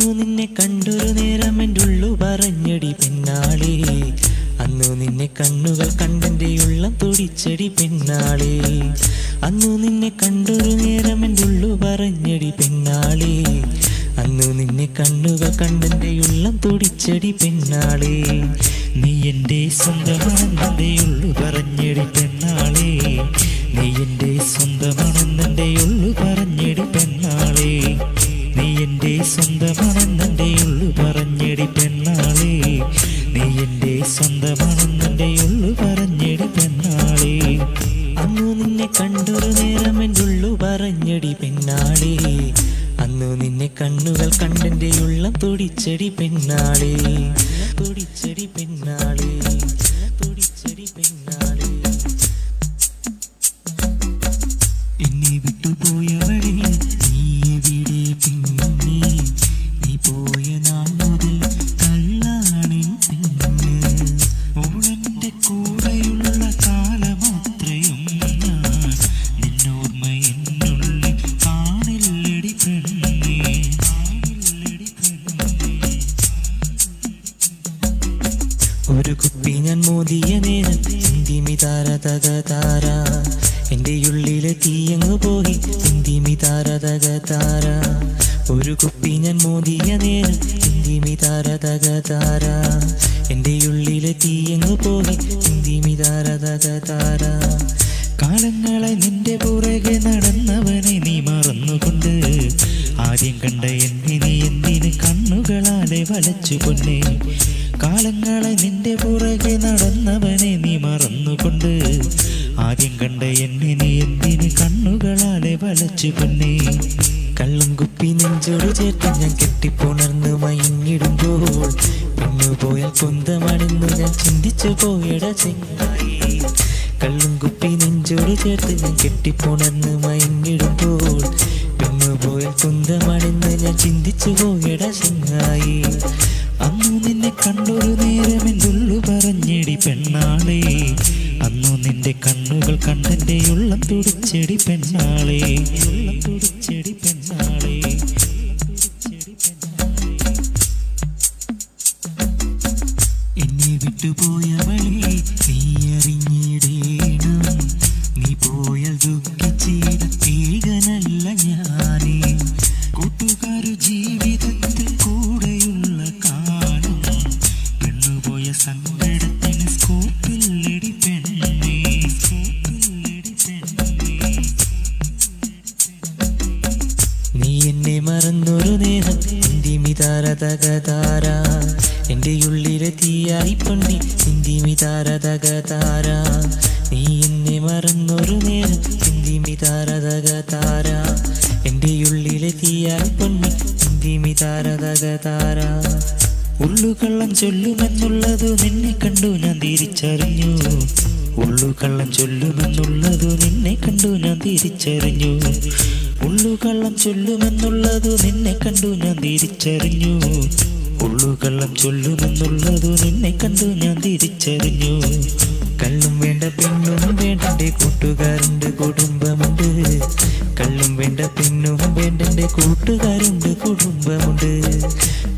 നിന്നെ കണ്ടൊരു നേരം എന്റെ ഉള്ളു പറഞ്ഞടി പെണ്ണാളേ. അന്നു നിന്നെ കണ്ണുകൾ കണ്ടെന്റെ ഉള്ളം തുടിച്ചടി പെണ്ണാളേ. അന്നു നിന്നെ കണ്ടൊരു നേരം എന്റെ ഉള്ളു പറഞ്ഞടി പെണ്ണാളേ. അന്നു നിന്നെ കണ്ണുകൾ കണ്ടെന്റെ ഉള്ളം തുടിച്ചടി പെണ്ണാളേ. നീ എന്റെ സ്വന്തമാണെന്നേ ഉള്ളു പറഞ്ഞടി ഉള്ളു പറഞ്ഞടി പെണ്ണാളേ. അന്നു നിന്നെ കണ്ണുകൾ കണ്ടെന്റെ ഉള്ള തുടിച്ചടി പെണ്ണാളേ. തുടിച്ചടി പെണ്ണാളേ. ഒരു കുപ്പി ഞാൻ മോദിയ നേരം ഇന്തിമി താര ഉള്ളിലെ തീയങ്ങ് പോയി ഇന്തിമി താര തക താര ഒരു കുപ്പി ഞാൻ മോദിയ നേരം ഇന്തിമി താര തക താര ഉള്ളിലെ തീയങ്ങ് പോയി ഇന്തിമി താര തക താര കാലങ്ങളെ നിന്റെ പുറകെ നടന്നവനെ നീ മറന്നുകൊണ്ട് ആദ്യം കണ്ട എന്നെ നീ എന്തിന് കണ്ണുകളാലെ വലച്ചു കൊന്നേ? കാലങ്ങളെ നിന്റെ പുറകെ നടന്നവനെ നീ മറന്നുകൊണ്ട് ആദ്യം കണ്ട എന്നെ നീ എന്തിന് കണ്ണുകളാലെ വലച്ചു പൊന്നെ? കള്ളും കുപ്പി നെഞ്ചോട് ചേർത്ത് ഞാൻ കെട്ടിപ്പുണർന്ന് മയങ്ങിടുമ്പോൾ പോയാൽ കൊന്തമണിന്ന് ഞാൻ ചിന്തിച്ചു പോയട ചെങ്ങായി. കള്ളും കുപ്പി നെഞ്ചോട് ചേർത്ത് ഞാൻ കെട്ടിപ്പുണർന്ന് മയങ്ങിടുമ്പോൾ പിന്നു പോയാൽ കൊന്തമണിന്ന് ഞാൻ ചിന്തിച്ചു പോയട ചെങ്ങായി. അന്നു നിന്നെ കണ്ടൊരു നേരം എന്തുള്ളു പറഞ്ഞെടി പെണ്ണാളെ. അന്നു നിന്റെ കണ്ണുകൾ കണ്ടെന്റെ ഉള്ളം തുടിച്ചെടി പെണ്ണാളെ. ഉള്ളം തുടിച്ചെടി പെണ്ണാളെ. എന്നെ വിട്ടുപോയവളെ എന്നെ നേഹം. നേരം ഇന്തിമി താര എന്റെ ഉള്ളിലെ തീയായി പൊണ്ണി ഇന്തിമി താര തക നീ എന്നെ മറന്നൊരു നേഹം. ഇന്തിമി താര തക എന്റെ ഉള്ളിലെ തീയായി പൊണ്ണി ഇന്തിമി താര തക താര ഉള്ളുകള്ളം ചൊല്ലുമെന്നുള്ളതു നിന്നെ കണ്ടു ഞാൻ തിരിച്ചറിഞ്ഞു. ഉള്ളുകള്ളം ചൊല്ലുമെന്നുള്ളതു നിന്നെ കണ്ടു ഞാൻ തിരിച്ചറിഞ്ഞു. ഉള്ളുകള്ളം ചൊല്ലുമെന്നുള്ളതു നിന്നെ കണ്ടു ഞാൻ തിരിച്ചറിഞ്ഞു. ഉള്ളുകള്ളം ചൊല്ലുമെന്നുള്ളതു നിന്നെ കണ്ടു ഞാൻ തിരിച്ചറിഞ്ഞു. കള്ളും വേണ്ട പെണ്ണും വേണ്ടന്റെ കൂട്ടുകാരുണ്ട് കുടുംബമുണ്ട്. കള്ളും വേണ്ട പെണ്ണും വേണ്ടന്റെ കൂട്ടുകാരുണ്ട് കുടുംബമുണ്ട്.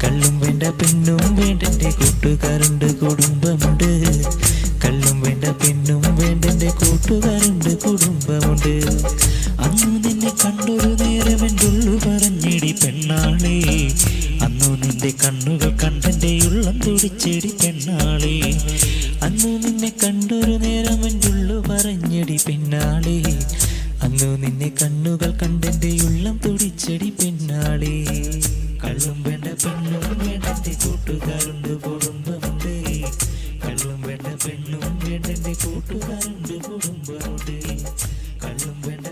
കള്ളും വേണ്ട പെണ്ണും വേണ്ടന്റെ കൂട്ടുകാരുണ്ട് കുടുംബമുണ്ട്. കള്ളും വേണ്ട പെണ്ണും കണ്ണുകൾ കണ്ടെന്റെ ഉള്ളം തുടിച്ചെടി പെണ്ണാളെ. അന്ന് നിന്നെ കണ്ടൊരു നേരം എന്റെ ഉള്ളു പറഞ്ഞടി പെണ്ണാളെ. അന്ന് നിന്നെ കണ്ണുകൾ കണ്ടെന്റെ ഉള്ളം തുടിച്ചടി പെണ്ണാളെ. കള്ളും വേണ്ട പെണ്ണും വേണ്ടത്തെ കൂട്ടുകാരുണ്ട് കുടുംബമുണ്ട്. കള്ളും വേണ്ട പെണ്ണും വേണ്ടന്റെ കൂട്ടുകാരുണ്ട് കുടുംബമുണ്ട്. കള്ളും വേണ്ട